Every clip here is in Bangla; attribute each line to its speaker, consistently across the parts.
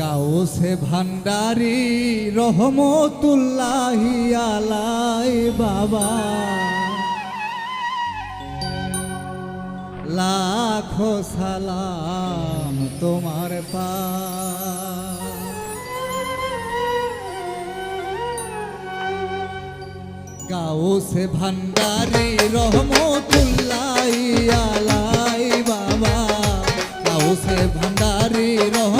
Speaker 1: গাউসে ভান্ডারি রহমতুল্লাহি আলাই বাবা। লাখ সালাম তোমার পা। গাউসে ভান্ডারি রহমতুল্লাহি আলাই বাবা। গাউসে ভান্ডারি রহম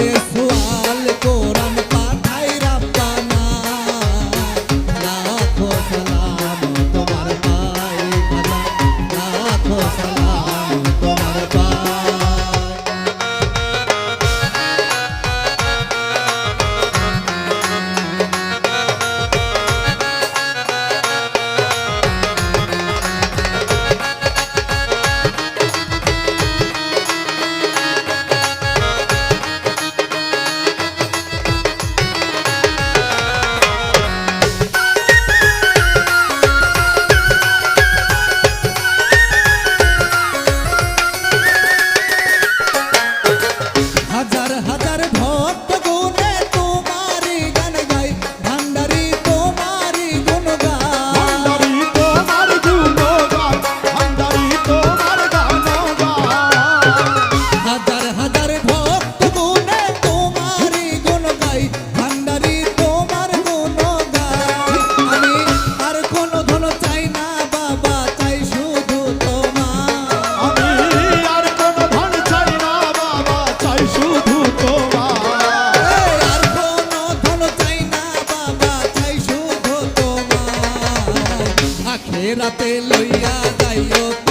Speaker 1: রাতে লইয়া যাইও